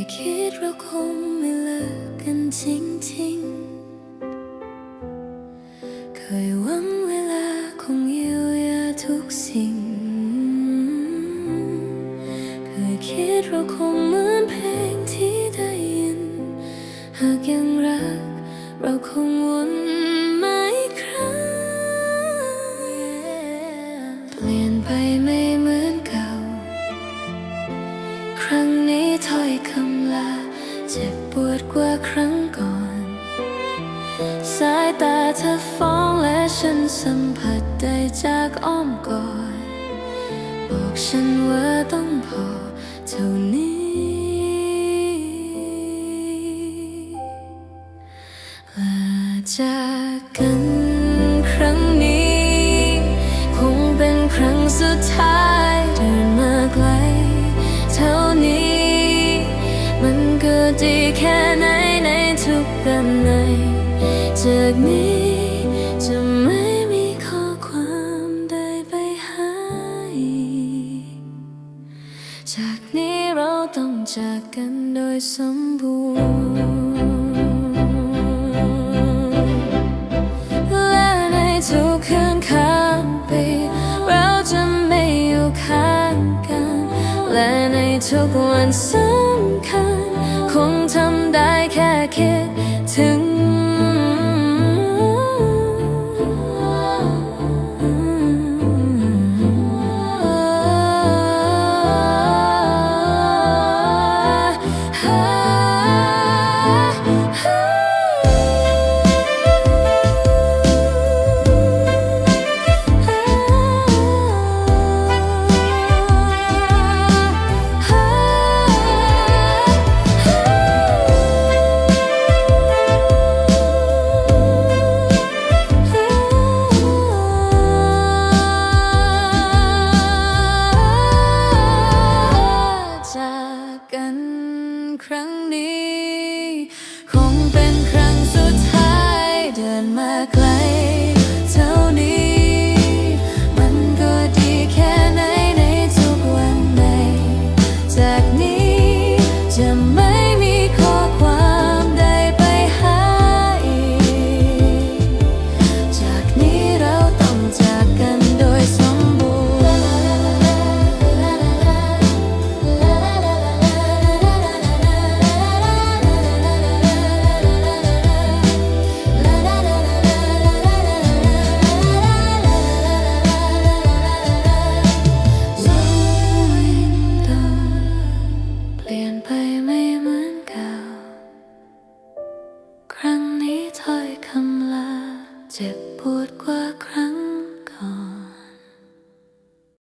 ยคิดเราคงไม่เลิกกันจริงๆ เคยหวังเวลาคงเยียวยาทุกสิ่ง เคยคิดเราคงเหมือนเพลงที่ได้ยิน หากยังรักเราคงวน ปวดกว่าครั้งก่อน สายตาเธอฟ้องและฉันสัมผัสได้จากอ้อมกอดบอกฉันว่าต้องพอเท่านี้ลาจากกัน จากกันโดยสมบูรณ์และในทุกคืนข้ามปีเราจะไม่อยู่ข้างกัน และในทุกวันสำคัญ คงทำได้แค่คิดถึง เจ็บปวดกว่าใคร